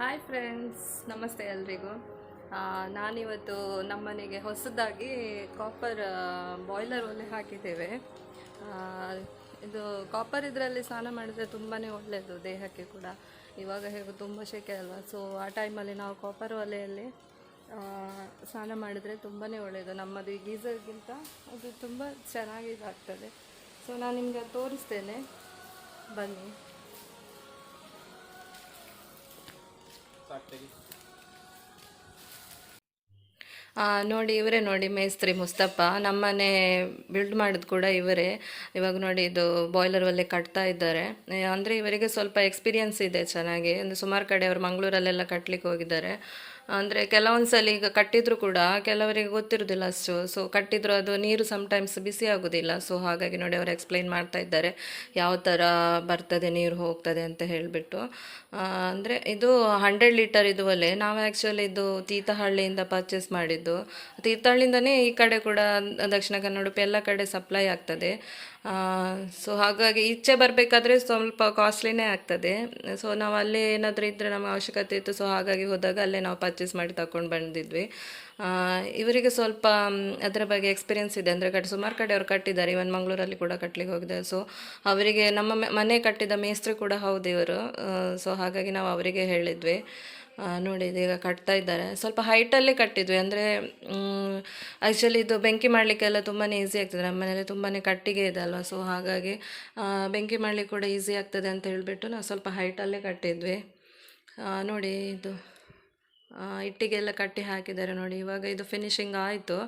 Hi friends ನಮಸ್ತೆ ಎಲ್ರಿಗೂ. ನಾನಿವತ್ತು ನಮ್ಮನೆಗೆ ಹೊಸದಾಗಿ ಕಾಪರ್ ಬಾಯ್ಲರ್ ಒಲೆ ಹಾಕಿದ್ದೇವೆ. ಇದು ಕಾಪರ್ ಇದರಲ್ಲಿ ಸ್ನಾನ ಮಾಡಿದರೆ ತುಂಬಾ ಒಳ್ಳೆಯದು ದೇಹಕ್ಕೆ ಕೂಡ. ಇವಾಗ ಹೇಗೂ ತುಂಬ ಶೆಕೆ ಅಲ್ವಾ? ಸೊ ಆ ಟೈಮಲ್ಲಿ ನಾವು ಕಾಪರ್ ಒಲೆಯಲ್ಲಿ ಸ್ನಾನ ಮಾಡಿದರೆ ತುಂಬಾ ಒಳ್ಳೆಯದು ನಮ್ಮದು ಗೀಸರ್ಗಿಂತ ಅದು ತುಂಬ ಚೆನ್ನಾಗಿ ಇದಾಗ್ತದೆ ಸೊ ನಾನು ನಿಮಗೆ ತೋರಿಸ್ತೇನೆ. ಬನ್ನಿ. ಆ, ನೋಡಿ ಇವರೇ ನೋಡಿ ಮೇಸ್ತ್ರಿ ಮುಸ್ತಫಾ ನಮ್ಮನೆ ಬಿಲ್ಡ್ ಮಾಡಿದ ಕೂಡ ಇವರೇ. ಇವಾಗ ನೋಡಿ ಇದು ಬಾಯ್ಲರ್ ಒಲೆ ಕಟ್ತಾ ಇದ್ದಾರೆ. ಅಂದರೆ ಅಂದ್ರೆ ಇವರಿಗೆ ಸ್ವಲ್ಪ ಎಕ್ಸ್ಪೀರಿಯನ್ಸ್ ಇದೆ ಚೆನ್ನಾಗಿ. ಅಂದರೆ ಸುಮಾರು ಕಡೆ ಅವರು ಮಂಗಳೂರಲ್ಲೆಲ್ಲ ಕಟ್ಟಲಿಕ್ಕೆ ಹೋಗಿದ್ದಾರೆ. ಅಂದರೆ ಕೆಲವೊಂದ್ಸಲ ಈಗ ಕಟ್ಟಿದ್ರು ಕೂಡ ಕೆಲವರಿಗೆ ಗೊತ್ತಿರೋದಿಲ್ಲ ಅಷ್ಟು. ಸೊ ಕಟ್ಟಿದ್ರು ಅದು ನೀರು ಸಮ್ಟೈಮ್ಸ್ ಬಿಸಿ ಆಗೋದಿಲ್ಲ. ಸೊ ಹಾಗಾಗಿ ನೋಡಿ ಅವರು ಎಕ್ಸ್ಪ್ಲೈನ್ ಮಾಡ್ತಾ ಇದ್ದಾರೆ. ಯಾವ ಥರ ಬರ್ತದೆ ನೀರು ಹೋಗ್ತದೆ ಅಂತ ಹೇಳಿಬಿಟ್ಟು. ಅಂದರೆ ಇದು ಹಂಡ್ರೆಡ್ ಲೀಟರ್ ಇದು ಒಲೆ ನಾವು ಆ್ಯಕ್ಚುಲಿ ಇದು ತೀರ್ಥಹಳ್ಳಿಯಿಂದ ಪರ್ಚೇಸ್ ಮಾಡಿದ್ದು. ತೀರ್ಥಹಳ್ಳಿಯಿಂದನೇ ಈ ಕಡೆ ಕೂಡ ದಕ್ಷಿಣ ಕನ್ನಡ ಎಲ್ಲ ಕಡೆ ಸಪ್ಲೈ ಆಗ್ತದೆ. ಸೊ ಹಾಗಾಗಿ ಈಚೆ ಬರಬೇಕಾದ್ರೆ ಸ್ವಲ್ಪ ಕಾಸ್ಟ್ಲಿನೇ ಆಗ್ತದೆ. ಸೊ ನಾವು ಅಲ್ಲೇ ಏನಾದರೂ ಇದ್ದರೆ ನಮಗೆ ಅವಶ್ಯಕತೆ ಇತ್ತು. ಸೊ ಹಾಗಾಗಿ ಹೋದಾಗ ಅಲ್ಲೇ ನಾವು ಪರ್ಚೇಸ್ ಮಾಡಿ ತಗೊಂಡು ಬಂದಿದ್ವಿ. ಇವರಿಗೆ ಸ್ವಲ್ಪ ಅದರ ಬಗ್ಗೆ ಎಕ್ಸ್ಪೀರಿಯನ್ಸ್ ಇದೆ. ಅಂದರೆ ಕಟ್, ಸುಮಾರು ಕಡೆ ಅವರು ಕಟ್ಟಿದ್ದಾರೆ. ಇವನ್ ಮಂಗಳೂರಲ್ಲಿ ಕೂಡ ಕಟ್ಟಲಿಕ್ಕೆ ಹೋಗಿದ್ದಾರೆ ಸೊ ಅವರಿಗೆ ನಮ್ಮ ಮನೆ ಕಟ್ಟಿದ ಮೇಸ್ತ್ರಿ ಕೂಡ ಹೌದು ಇವರು. ಸೊ ಹಾಗಾಗಿ ನಾವು ಅವರಿಗೆ ಹೇಳಿದ್ವಿ. ನೋಡಿ ಇದೀಗ ಕಟ್ತಾ ಇದ್ದಾರೆ. ಸ್ವಲ್ಪ ಹೈಟಲ್ಲೇ ಕಟ್ಟಿದ್ವಿ. ಅಂದರೆ ಆ್ಯಕ್ಚುಲಿ ಇದು ಬೆಂಕಿ ಮಾಡಲಿಕ್ಕೆಲ್ಲ ತುಂಬಾ ಈಸಿ ಆಗ್ತದೆ. ನಮ್ಮ ಮನೇಲಿ ತುಂಬಾ ಕಟ್ಟಿಗೆ ಇದೆ ಅಲ್ವಾ? ಸೊ ಹಾಗಾಗಿ ಬೆಂಕಿ ಮಾಡಲಿಕ್ಕೆ ಕೂಡ ಈಸಿ ಆಗ್ತದೆ ಅಂತ ಹೇಳಿಬಿಟ್ಟು ನಾವು ಸ್ವಲ್ಪ ಹೈಟಲ್ಲೇ ಕಟ್ಟಿದ್ವಿ. ನೋಡಿ, ಇದು. ಇಟ್ಟಿಗೆಲ್ಲ ಕಟ್ಟಿ ಹಾಕಿದ್ದಾರೆ ನೋಡಿ, ಇವಾಗ ಇದು ಫಿನಿಶಿಂಗ್ ಆಯಿತು.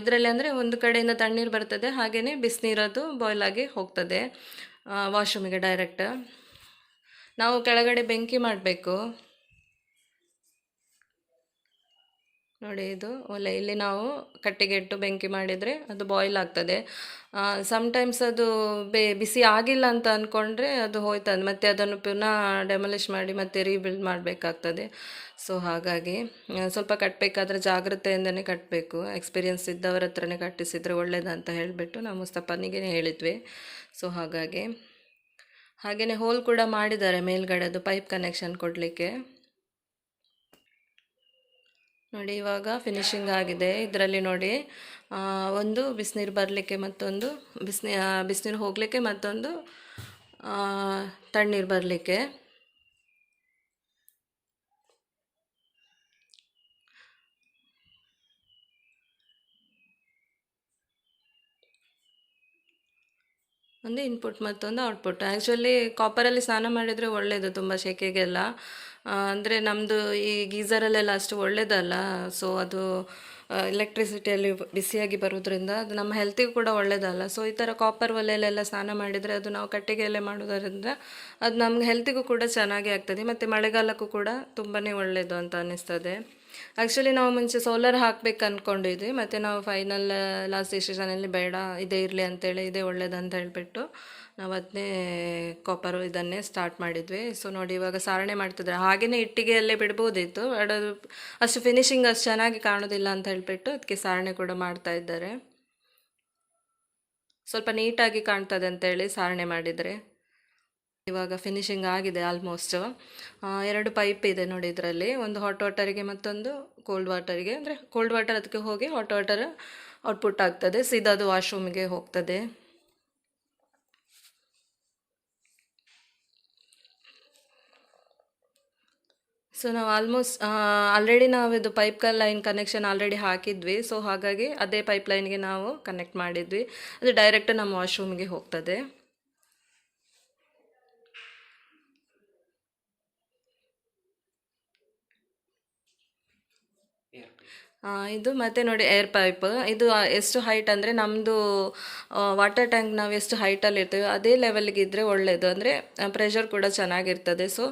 ಇದರಲ್ಲಿ ಅಂದರೆ ಒಂದು ಕಡೆಯಿಂದ ತಣ್ಣೀರು ಬರ್ತದೆ ಹಾಗೆಯೇ ಬಿಸಿನೀರದು ಬಾಯ್ಲ್ ಆಗಿ ಹೋಗ್ತದೆ ವಾಶ್ರೂಮಿಗೆ ಡೈರೆಕ್ಟ್ ನಾವು ಕೆಳಗಡೆ ಬೆಂಕಿ ಮಾಡಬೇಕು. ನೋಡಿ ಇದು ಒಲೆ. ಇಲ್ಲಿ ನಾವು ಕಟ್ಟಿಗೆ ಇಟ್ಟು ಬೆಂಕಿ ಮಾಡಿದರೆ ಅದು ಬಾಯ್ಲ್ ಆಗ್ತದೆ. ಸಮ್ಟೈಮ್ಸ್ ಅದು ಬೇ, ಬಿಸಿ ಆಗಿಲ್ಲ ಅಂತ ಅಂದ್ಕೊಂಡ್ರೆ ಅದು ಹೋಯ್ತದೆ. ಮತ್ತು ಅದನ್ನು ಪುನಃ ಡೆಮಲಿಷ್ ಮಾಡಿ ಮತ್ತೆ ರೀಬಿಲ್ಡ್ ಮಾಡಬೇಕಾಗ್ತದೆ. ಸೊ ಹಾಗಾಗಿ ಸ್ವಲ್ಪ ಕಟ್ಟಬೇಕಾದ್ರೆ ಜಾಗ್ರತೆಯಿಂದನೇ ಕಟ್ಟಬೇಕು ಎಕ್ಸ್ಪೀರಿಯನ್ಸ್ ಇದ್ದವರ ಹತ್ರನೇ ಕಟ್ಟಿಸಿದರೆ ಒಳ್ಳೇದಂತ ಹೇಳಿಬಿಟ್ಟು ನಾವು ಮುಸ್ತಫನಿಗೆ ಹೇಳಿದ್ವಿ. ಸೊ ಹಾಗಾಗಿ ಹಾಗೆಯೇ ಹೋಲ್ ಕೂಡ ಮಾಡಿದ್ದಾರೆ ಮೇಲ್ಗಡೆ ಅದು ಪೈಪ್ ಕನೆಕ್ಷನ್ ಕೊಡಲಿಕ್ಕೆ. ನೋಡಿ, ಇವಾಗ ಫಿನಿಶಿಂಗ್ ಆಗಿದೆ. ಇದರಲ್ಲಿ ನೋಡಿ ಒಂದು ಬಿಸಿನೀರು ಬರಲಿಕ್ಕೆ ಮತ್ತೊಂದು ಬಿಸಿನಿ ಬಿಸಿನೀರು ಹೋಗಲಿಕ್ಕೆ ಮತ್ತೊಂದು ತಣ್ಣೀರು ಬರಲಿಕ್ಕೆ. ಒಂದು ಇನ್ಪುಟ್ ಮತ್ತೊಂದು ಔಟ್ಪುಟ್ ಆ್ಯಕ್ಚುಲಿ ಕಾಪರಲ್ಲಿ ಸ್ನಾನ ಮಾಡಿದರೆ ಒಳ್ಳೆಯದು ತುಂಬ ಸೆಕೆಗೆಲ್ಲ ಅಂದರೆ ನಮ್ಮದು ಈ ಗೀಝರಲ್ಲೆಲ್ಲ ಅಷ್ಟು ಒಳ್ಳೆಯದಲ್ಲ ಸೊ ಅದು ಎಲೆಕ್ಟ್ರಿಸಿಟಿಯಲ್ಲಿ ಬಿಸಿಯಾಗಿ ಬರೋದ್ರಿಂದ ಅದು ನಮ್ಮ ಹೆಲ್ತಿಗೂ ಕೂಡ ಒಳ್ಳೇದಲ್ಲ. ಸೊ ಈ ಥರ ಕಾಪರ್ ಒಲೆಯಲ್ಲೆಲ್ಲ ಸ್ನಾನ ಮಾಡಿದರೆ ಅದು ನಾವು ಕಟ್ಟಿಗೆಯಲ್ಲೇ ಮಾಡೋದರಿಂದ ಅದು ನಮ್ಗೆ ಹೆಲ್ತಿಗೂ ಕೂಡ ಚೆನ್ನಾಗಿ ಆಗ್ತದೆ. ಮತ್ತು ಮಳೆಗಾಲಕ್ಕೂ ಕೂಡ ತುಂಬಾ ಒಳ್ಳೆಯದು ಅಂತ ಅನ್ನಿಸ್ತದೆ. ಆ್ಯಕ್ಚುಲಿ ನಾವು ಮುಂಚೆ ಸೋಲಾರ್ ಹಾಕಬೇಕು ಅಂದ್ಕೊಂಡಿದ್ವಿ ಮತ್ತು ನಾವು ಫೈನಲ್ ಲಾಸ್ಟ್ ಡಿಸಿಷನಲ್ಲಿ ಬೇಡ, ಇದೇ ಇರಲಿ ಅಂತೇಳಿ, ಇದೇ ಒಳ್ಳೇದಂತ ಹೇಳಿಬಿಟ್ಟು ನಾವು ಅದನ್ನೇ ಕಾಪರ್ ಇದನ್ನೇ ಸ್ಟಾರ್ಟ್ ಮಾಡಿದ್ವಿ. ಸೊ ನೋಡಿ ಇವಾಗ ಸಾರಣೆ ಮಾಡ್ತಿದ್ರೆ ಹಾಗೆಯೇ ಇಟ್ಟಿಗೆಯಲ್ಲೇ ಬಿಡ್ಬೋದಿತ್ತು ಬಟ್ ಅದು ಅಷ್ಟು ಫಿನಿಶಿಂಗ್ ಅಷ್ಟು ಚೆನ್ನಾಗಿ ಕಾಣೋದಿಲ್ಲ ಅಂತ ಹೇಳಿಬಿಟ್ಟು ಅದಕ್ಕೆ ಸಾರಣೆ ಕೂಡ ಮಾಡ್ತಾ ಇದ್ದಾರೆ. ಸ್ವಲ್ಪ ನೀಟಾಗಿ ಕಾಣ್ತದೆ ಅಂತೇಳಿ ಸಾರಣೆ ಮಾಡಿದರೆ. ಇವಾಗ ಫಿನಿಶಿಂಗ್ ಆಗಿದೆ ಆಲ್ಮೋಸ್ಟ್ ಎರಡು ಪೈಪ್ ಇದೆ ನೋಡಿ ಇದರಲ್ಲಿ. ಒಂದು ಹಾಟ್ ವಾಟರಿಗೆ ಮತ್ತೊಂದು ಕೋಲ್ಡ್ ವಾಟರಿಗೆ ಅಂದರೆ ಕೋಲ್ಡ್ ವಾಟರ್ ಅದಕ್ಕೆ ಹೋಗಿ ಹಾಟ್ ವಾಟರ್ ಔಟ್ಪುಟ್ ಆಗ್ತದೆ. ಸೀದಾ ಅದು ವಾಶ್ರೂಮಿಗೆ ಹೋಗ್ತದೆ. ಸೊ ನಾವು ಆಲ್ಮೋಸ್ಟ್ ಆಲ್ರೆಡಿ ನಾವು ಇದು ಪೈಪ್ ಲೈನ್ ಕನೆಕ್ಷನ್ ಆಲ್ರೆಡಿ ಹಾಕಿದ್ವಿ. ಸೊ ಹಾಗಾಗಿ ಅದೇ ಪೈಪ್ ಲೈನ್ಗೆ ನಾವು ಕನೆಕ್ಟ್ ಮಾಡಿದ್ವಿ. ಅದು ಡೈರೆಕ್ಟ್ ನಮ್ಮ ವಾಶ್ರೂಮ್ಗೆ ಹೋಗ್ತದೆ. ಇದು ಮತ್ತೆ ನೋಡಿ ಏರ್ ಪೈಪ್ ಇದು ಎಷ್ಟು ಹೈಟ್ ಅಂದರೆ ನಮ್ಮದು ವಾಟರ್ ಟ್ಯಾಂಕ್ ನಾವು ಎಷ್ಟು ಹೈಟಲ್ಲಿ ಇರ್ತೀವಿ ಅದೇ ಲೆವೆಲ್ಗೆ ಇದ್ದರೆ ಒಳ್ಳೆಯದು ಅಂದರೆ ಪ್ರೆಷರ್ ಕೂಡ ಚೆನ್ನಾಗಿರ್ತದೆ. ಸೊ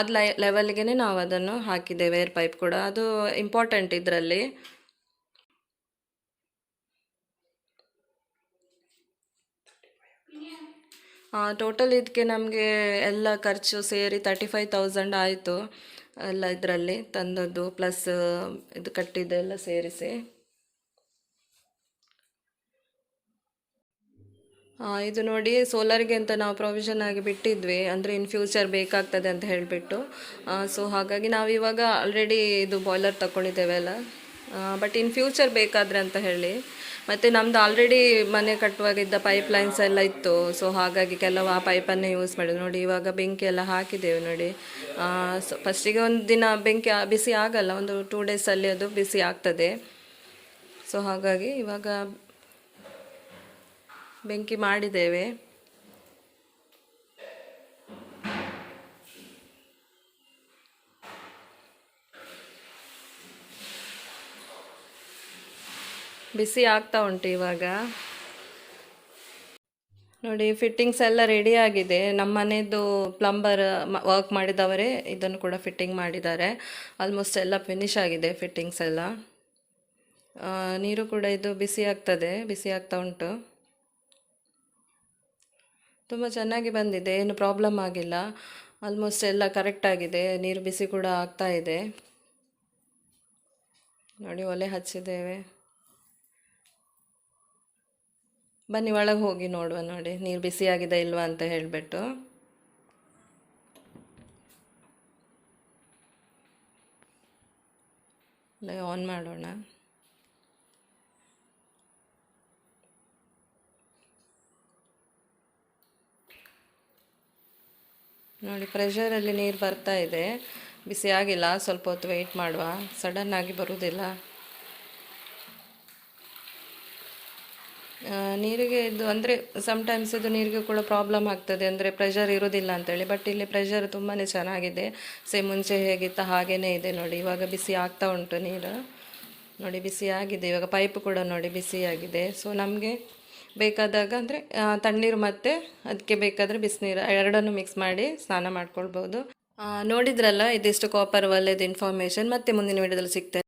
ಅದು ಲೈ ಲೆವೆಲ್ಗೆ ನಾವು ಅದನ್ನು ಹಾಕಿದ್ದೇವೆ ಏರ್ ಪೈಪ್ ಕೂಡ. ಅದು ಇಂಪಾರ್ಟೆಂಟ್ ಇದರಲ್ಲಿ. ಟೋಟಲ್ ಇದಕ್ಕೆ ನಮಗೆ ಎಲ್ಲ ಖರ್ಚು ಸೇರಿ ತರ್ಟಿ ಫೈವ್ ತೌಸಂಡ್ ಆಯಿತು. ಎಲ್ಲ ಇದರಲ್ಲಿ ತಂದದ್ದು ಪ್ಲಸ್ ಇದು ಕಟ್ಟಿದ್ದೆಲ್ಲ ಸೇರಿಸಿ. ಇದು ನೋಡಿ ಸೋಲಾರಿಗೆ ಅಂತ ನಾವು ಪ್ರೊವಿಷನ್ ಆಗಿ ಬಿಟ್ಟಿದ್ವಿ. ಅಂದರೆ ಇನ್ ಫ್ಯೂಚರ್ ಬೇಕಾಗ್ತದೆ ಅಂತ ಹೇಳಿಬಿಟ್ಟು. ಸೊ ಹಾಗಾಗಿ ನಾವು ಇವಾಗ ಆಲ್ರೆಡಿ ಇದು ಬಾಯ್ಲರ್ ತಗೊಂಡಿದ್ದೇವೆ ಅಲ್ಲ. ಬಟ್ ಇನ್ ಫ್ಯೂಚರ್ ಬೇಕಾದರೆ ಅಂತ ಹೇಳಿ. ಮತ್ತು ನಮ್ದು ಆಲ್ರೆಡಿ ಮನೆ ಕಟ್ಟುವಾಗ ಇದ್ದ ಪೈಪ್ ಲೈನ್ಸ್ ಎಲ್ಲ ಇತ್ತು. ಸೊ ಹಾಗಾಗಿ ಕೆಲವು ಆ ಪೈಪನ್ನೇ ಯೂಸ್ ಮಾಡಿದ್ವಿ. ನೋಡಿ ಇವಾಗ ಬೆಂಕಿ ಎಲ್ಲ ಹಾಕಿದ್ದೇವೆ ನೋಡಿ. ಸೊ ಫಸ್ಟಿಗೆ ಒಂದು ದಿನ ಬೆಂಕಿ ಬಿಸಿ ಆಗಲ್ಲ. ಒಂದು ಟೂ ಡೇಸಲ್ಲಿ ಅದು ಬಿಸಿ ಆಗ್ತದೆ. ಸೊ ಹಾಗಾಗಿ ಇವಾಗ ಬೆಂಕಿ ಮಾಡಿದ್ದೇವೆ. ಬಿಸಿ ಆಗ್ತಾ ಉಂಟು ಇವಾಗ. ನೋಡಿ ಫಿಟ್ಟಿಂಗ್ಸ್ ಎಲ್ಲ ರೆಡಿ ಆಗಿದೆ. ನಮ್ಮ ಮನೆಯದು ಪ್ಲಂಬರ್ ವರ್ಕ್ ಮಾಡಿದವರೇ ಇದನ್ನು ಕೂಡ ಫಿಟ್ಟಿಂಗ್ ಮಾಡಿದ್ದಾರೆ. ಆಲ್ಮೋಸ್ಟ್ ಎಲ್ಲ ಫಿನಿಶ್ ಆಗಿದೆ ಫಿಟ್ಟಿಂಗ್ಸ್ ಎಲ್ಲ. ನೀರು ಕೂಡ ಇದು ಬಿಸಿ ಆಗ್ತದೆ, ಬಿಸಿ ಆಗ್ತಾ ಉಂಟು. ತುಂಬ ಚೆನ್ನಾಗಿ ಬಂದಿದೆ, ಏನು ಪ್ರಾಬ್ಲಮ್ ಆಗಿಲ್ಲ. ಆಲ್ಮೋಸ್ಟ್ ಎಲ್ಲ ಕರೆಕ್ಟ್ ಆಗಿದೆ, ನೀರು ಬಿಸಿ ಕೂಡ ಆಗ್ತಾ ಇದೆ. ನೋಡಿ, ಒಲೆ ಹಚ್ಚಿದ್ದೇವೆ. ಬನ್ನಿ ಒಳಗೆ ಹೋಗಿ ನೋಡುವ ನೋಡಿ. ನೀರು ಬಿಸಿಯಾಗಿದೆ ಇಲ್ವಾ ಅಂತ ಹೇಳಿಬಿಟ್ಟು. ಆನ್ ಮಾಡೋಣ. ನೋಡಿ ಪ್ರೆಷರಲ್ಲಿ ನೀರು ಬರ್ತಾ ಇದೆ. ಬಿಸಿ ಆಗಿಲ್ಲ, ಸ್ವಲ್ಪ ಹೊತ್ತು ವೆಯ್ಟ್ ಮಾಡುವ. ಸಡನ್ನಾಗಿ ಬರುವುದಿಲ್ಲ ನೀರಿಗೆ ಇದು ಅಂದರೆ ಸಮ್ಟೈಮ್ಸ್ ಇದು ನೀರಿಗೆ ಕೂಡ ಪ್ರಾಬ್ಲಮ್ ಆಗ್ತದೆ ಅಂದರೆ ಪ್ರೆಷರ್ ಇರೋದಿಲ್ಲ ಅಂತೇಳಿ. ಬಟ್ ಇಲ್ಲಿ ಪ್ರೆಷರ್ ತುಂಬಾ ಚೆನ್ನಾಗಿದೆ. ಸೇ ಮುಂಚೆ ಹೇಗಿತ್ತ ಹಾಗೇ ಇದೆ ನೋಡಿ. ಇವಾಗ ಬಿಸಿ ಆಗ್ತಾ ಉಂಟು ನೀರು. ನೋಡಿ, ಬಿಸಿ ಆಗಿದೆ. ಇವಾಗ ಪೈಪ್ ಕೂಡ ನೋಡಿ ಬಿಸಿಯಾಗಿದೆ ಸೊ ನಮಗೆ ಬೇಕಾದಾಗ ಅಂದರೆ ತಣ್ಣೀರು ಮತ್ತು ಅದಕ್ಕೆ ಬೇಕಾದರೆ ಬಿಸಿನೀರು ಎರಡನ್ನು ಮಿಕ್ಸ್ ಮಾಡಿ ಸ್ನಾನ ಮಾಡ್ಕೊಳ್ಬೋದು. ನೋಡಿದ್ರಲ್ಲ, ಇದಿಷ್ಟು ಕಾಪರ್ ಒಳ್ಳೆದು ಇನ್ಫಾರ್ಮೇಷನ್ ಮತ್ತೆ ಮುಂದಿನ ವಿಡಿಯೋದಲ್ಲಿ ಸಿಗ್ತೇನೆ.